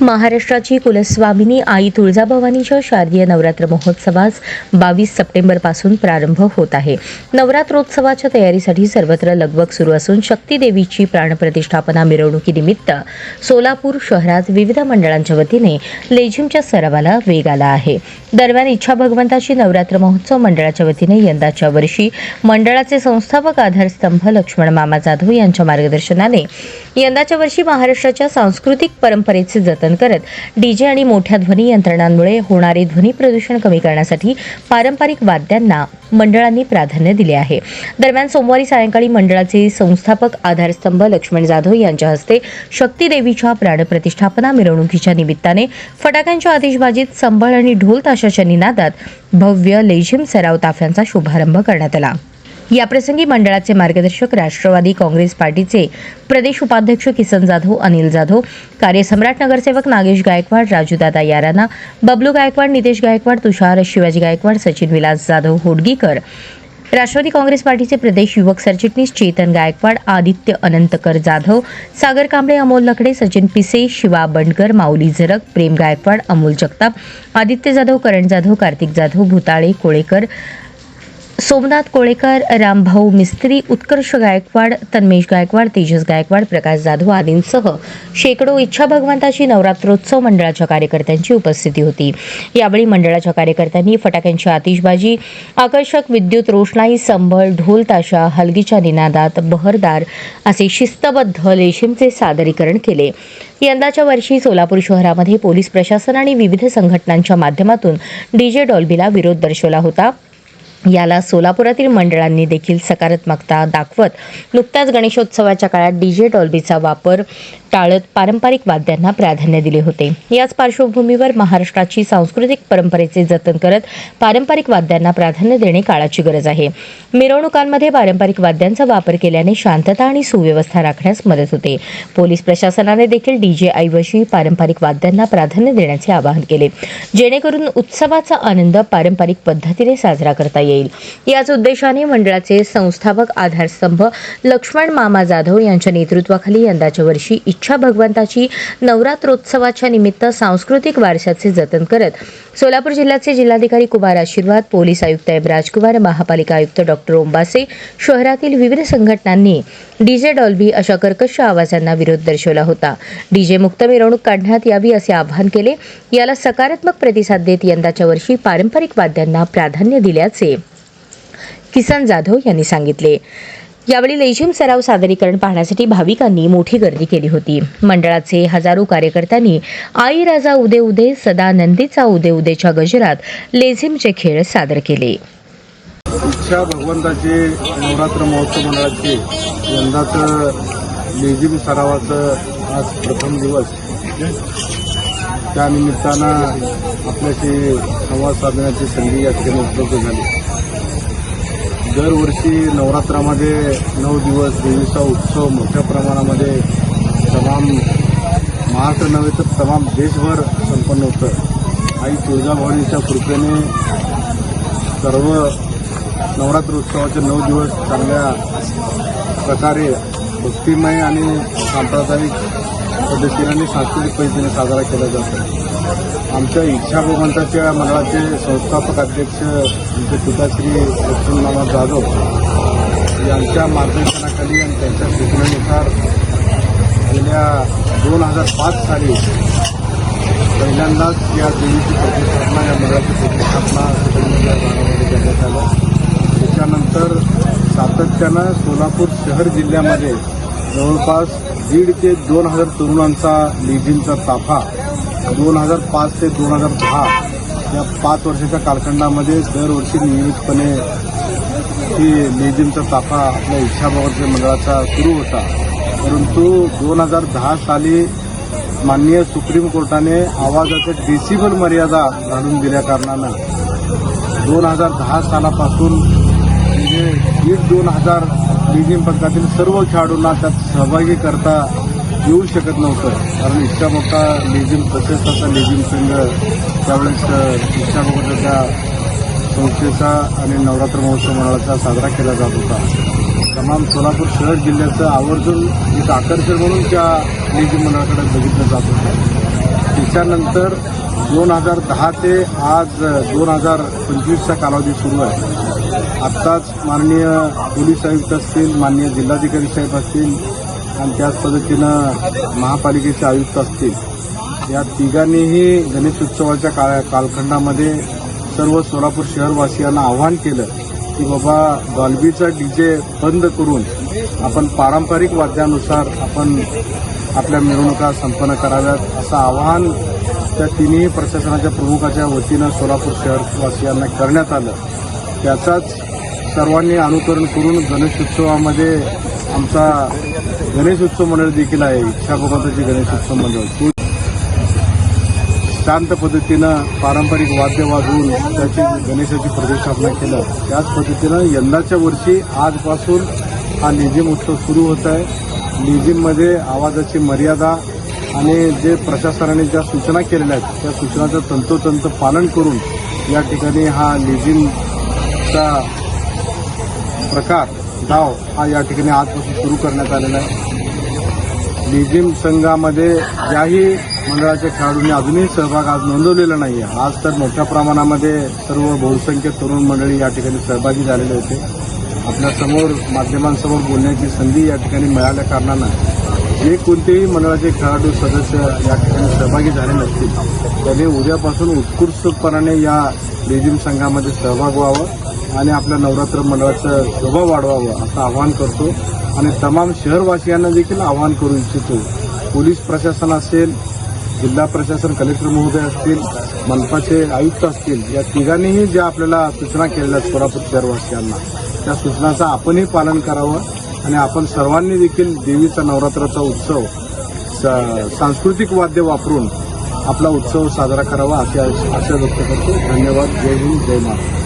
महाराष्ट्राची कुलस्वामिनी आई तुळजाभवानीच्या शारदीय नवरात्र महोत्सवास बावीस सप्टेंबरपासून प्रारंभ होत आहे. नवरात्रोत्सवाच्या तयारीसाठी सर्वत्र लगबग सुरू असून शक्ती देवीची प्राणप्रतिष्ठापना मिरवणुकीनिमित्त सोलापूर शहरात विविध मंडळांच्या वतीने लेझिमच्या सरावाला वेग आला आहे. दरम्यान इच्छा भगवंताची नवरात्र महोत्सव मंडळाच्या वतीने यंदाच्या वर्षी मंडळाचे संस्थापक आधारस्तंभ लक्ष्मण मामा जाधव यांच्या मार्गदर्शनाने यंदाच्या वर्षी महाराष्ट्राच्या सांस्कृतिक परंपरेचे जतन करत डीजे आणि मोठ्या ध्वनी यंत्रणांमुळे होणारे ध्वनी प्रदूषण कमी करण्यासाठी पारंपरिक वाद्यांना मंडळांनी प्राधान्य दिले आहे. दरम्यान सोमवारी सायंकाळी मंडळाचे संस्थापक आधारस्तंभ लक्ष्मण जाधव यांच्या हस्ते शक्ती देवीच्या प्राणप्रतिष्ठापना मिरवणुकीच्या निमित्ताने फटाक्यांच्या आतिषबाजीत संबळ आणि ढोल ताशाच्या निनादात भव्य लेझिम सराव ताफ्यांचा शुभारंभ करण्यात आला. याप्रसंगी मंडळाचे मार्गदर्शक राष्ट्रवादी काँग्रेस पार्टीचे प्रदेश उपाध्यक्ष किसन जाधव अनिल जाधव कार्यसम्राट नगरसेवक नागेश गायकवाड राजूदादा याराना बबलू गायकवाड नितेश गायकवाड तुषार शिवाजी गायकवाड सचिन विलास जाधव होडगीकर. राष्ट्रवादी काँग्रेस पार्टीचे प्रदेश युवक सरचिटणीस चेतन गायकवाड आदित्य अनंतकर जाधव सागर कांबळे अमोल लकडे सचिन पिसे शिवा बंडकर माऊली झरक प्रेम गायकवाड अमोल जगताप आदित्य जाधव करण जाधव कार्तिक जाधव भूताळे कोळेकर सोमनाथ कोळेकर रामभाऊ मिस्त्री उत्कर्ष गायकवाड तन्मेश गायकवाड तेजस गायकवाड प्रकाश जाधव आदींसह शेकडो इच्छा भगवंताची नवरात्रोत्सव मंडळाच्या कार्यकर्त्यांची उपस्थिती होती. यावेळी मंडळाच्या कार्यकर्त्यांनी फटाक्यांची आतिषबाजी आकर्षक विद्युत रोषणाई संभळ ढोल ताशा हलगीच्या निनादात बहरदार असे शिस्तबद्ध लेशिमचे सादरीकरण केले. यंदाच्या वर्षी सोलापूर शहरामध्ये पोलीस प्रशासन आणि विविध संघटनांच्या माध्यमातून डीजे डॉल्बीला विरोध दर्शवला होता. याला सोलापुरातील मंडळांनी देखील सकारात्मकता दाखवत नुकत्याच गणेशोत्सवाच्या काळात डीजे डॉल्बीचा वापर टाळत पारंपरिक वाद्यांना प्राधान्य दिले होते. याच पार्श्वभूमीवर महाराष्ट्राची सांस्कृतिक परंपरेचे जतन करत पारंपरिक वाद्यांना प्राधान्य देणे काळाची गरज आहे. मिरवणुकांमध्ये पारंपरिक वाद्यांचा वापर केल्याने शांतता आणि सुव्यवस्था राखण्यास मदत होते. पोलीस प्रशासनाने देखील डीजे ऐवजी पारंपरिक वाद्यांना प्राधान्य देण्याचे आवाहन केले. जेणेकरून उत्सवाचा आनंद पारंपरिक पद्धतीने साजरा करता येईल. याच उद्देशाने मंडळाचे संस्थापक आधारस्तंभ लक्ष्मण मामा जाधव यांच्या नेतृत्वाखाली यंदाच्या वर्षी इच्छा भगवंताची नवरात्रोत्सवाच्या निमित्त सांस्कृतिक वारशाचे जतन करत सोलापूर जिल्ह्याचे जिल्हाधिकारी कुमार आशीर्वाद पोलीस आयुक्त एम राजकुमार महापालिका आयुक्त डॉक्टर ओंबासे शहरातील विविध संघटनांनी डीजे डॉल्बी अशा कर्कश आवाजांना विरोध दर्शवला होता. डीजे मुक्त मिरवणूक काढण्यात यावी असे आवाहन केले. याला सकारात्मक प्रतिसाद देत यंदाच्या वर्षी पारंपरिक वाद्यांना प्राधान्य दिल्याचे किसन जाधव यांनी सांगितले. यावेळी लेझिम सराव सादरीकरण पाहण्यासाठी भाविकांनी मोठी गर्दी केली होती. मंडळाचे हजारो कार्यकर्त्यांनी आई राजा उदे उदे सदा नंदीचा उदे उदेच्या गजरात लेझिमचे खेळ सादर केले. इच्छा भगवंताचे नवरात्र महोत्सव मंडळाचे यंदाचं लेझिम सरावाचं आज प्रथम दिवस. त्यानिमित्तानं आपल्याशी संवाद साधण्याची संधी या ठिकाणी उपलब्ध झाली. दरवर्षी नवरात्रामध्ये नऊ दिवस देवीचा उत्सव मोठ्या प्रमाणामध्ये तमाम महाराष्ट्र नव्हे तर तमाम देशभर संपन्न होतं. आई तुळजाभवानीच्या कृपेने सर्व नवरात्र उत्सवाचे नऊ दिवस चांगल्या प्रकारे भक्तिमय आणि सांप्रदायिक पद्धतीने आणि सांस्कृतिक पद्धतीने साजरा केला जातो. आमच्या इच्छा भगवंताच्या मंडळाचे संस्थापक अध्यक्ष आमचे पिताश्री लक्ष्मणमामा जाधव यांच्या मार्गदर्शनाखाली आणि त्यांच्या सूचनेनुसार गेल्या दोन हजार पाच साली पहिल्यांदाच या देवीची प्रतिष्ठापना या मंडळाची प्रतिष्ठापना सुकन्या या करण्यात आलं. त्याच्यानंतर सातत्यानं सोलापूर शहर जिल्ह्यामध्ये जवळपास दीड ते दोन हजार तरुणांचा लिझिंगचा ताफा दोन हजार पाच ते दोन हजार दहा या पाच वर्षाच्या कालखंडामध्ये दरवर्षी नियमितपणे ही लेझिमचा ताफा आपल्या इच्छाभावाच्या मंडळाचा सुरू होता. परंतु दोन हजार दहा साली माननीय सुप्रीम कोर्टाने आवाजाचे डेसिबल मर्यादा घालून दिल्या कारणानं दोन हजार दहा सालापासून म्हणजे दीड दोन हजार लेझिम पथकातील सर्व खेळाडूंना त्यात सहभागी करता येऊ शकत नव्हतं. कारण इतका मोठा लेझिम तसेच तसा लेझिम संघ त्यावेळेस अ, इच्छा त्या संस्थेचा आणि नवरात्र महोत्सव मंडळाचा साजरा केला जात होता. तमाम सोलापूर शहर जिल्ह्याचं आवर्जून एक आकर्षण म्हणून त्या लेझिम मंडळाकडे बघितलं जात होतं. त्याच्यानंतर दोन हजार दहा ते आज दोन हजार पंचवीसचा कालावधी सुरू आहे. आत्ताच माननीय पोलीस आयुक्त असतील माननीय जिल्हाधिकारी साहेब असतील आणि त्याच पद्धतीनं महापालिकेचे आयुक्त असतील या तिघांनीही गणेश उत्सवाच्या काळ कालखंडामध्ये सर्व सोलापूर शहरवासियांना आव्हान केलं की बाबा डॉल्बीचा डीजे बंद करून आपण पारंपरिक वाद्यानुसार आपण आपल्या मिरवणुका संपन्न कराव्यात असं आवाहन त्या तिन्ही प्रशासनाच्या प्रमुखाच्या वतीनं सोलापूर शहरवासियांना करण्यात आलं. त्याचाच सर्वांनी अनुकरण करून गणेश उत्सवामध्ये आमचा गणेश उत्सव मंडळ देखील आहे. इच्छा भगवंताची गणेश उत्सव मंडळ शांत पद्धतीनं पारंपरिक वाद्य वाजवून त्याची गणेशाची प्रतिष्ठापना केलं. त्याच पद्धतीनं यंदाच्या वर्षी आजपासून हा निजिम उत्सव सुरू होत आहे. निजिममध्ये आवाजाची मर्यादा आणि जे प्रशासनाने ज्या सूचना केलेल्या आहेत त्या सूचनाचं तंतोतंत पालन करून या ठिकाणी हा निजिमचा प्रकार डाव हा या ठिकाणी आजपासून सुरू करण्यात आलेला आहे. निजिम संघामध्ये ज्याही मंडळाच्या खेळाडूंनी अजूनही सहभाग आज नोंदवलेला नाही आहे आज तर मोठ्या प्रमाणामध्ये सर्व बहुसंख्य तरुण मंडळी या ठिकाणी सहभागी झालेले होते. आपल्यासमोर माध्यमांसमोर बोलण्याची संधी या ठिकाणी मिळाल्या कारणानं जे कोणतेही मंडळाचे खेळाडू सदस्य या ठिकाणी सहभागी झाले नसतील त्यांनी उद्यापासून उत्कृष्टपणाने या रेजिम संघामध्ये सहभाग व्हावं. आणि आपल्या नवरात्र मंडळाचं शोभा वाढवावं असं आवाहन करतो. आणि तमाम शहरवासियांना देखील आवाहन करू इच्छितो. पोलीस प्रशासन असेल जिल्हा प्रशासन कलेक्टर महोदय असतील मनपाचे आयुक्त असतील या तिघांनीही ज्या आपल्याला सूचना केलेल्या आहेत सोलापूर शहरवासियांना त्या सूचनाचं आपणही पालन करावं. आणि आपण सर्वांनी देखील देवीचा नवरात्राचा उत्सव सांस्कृतिक वाद्य वापरून आपला उत्सव साजरा करावा अशी आशा व्यक्त करतो. धन्यवाद. जय हिंद जय महाराष्ट्र.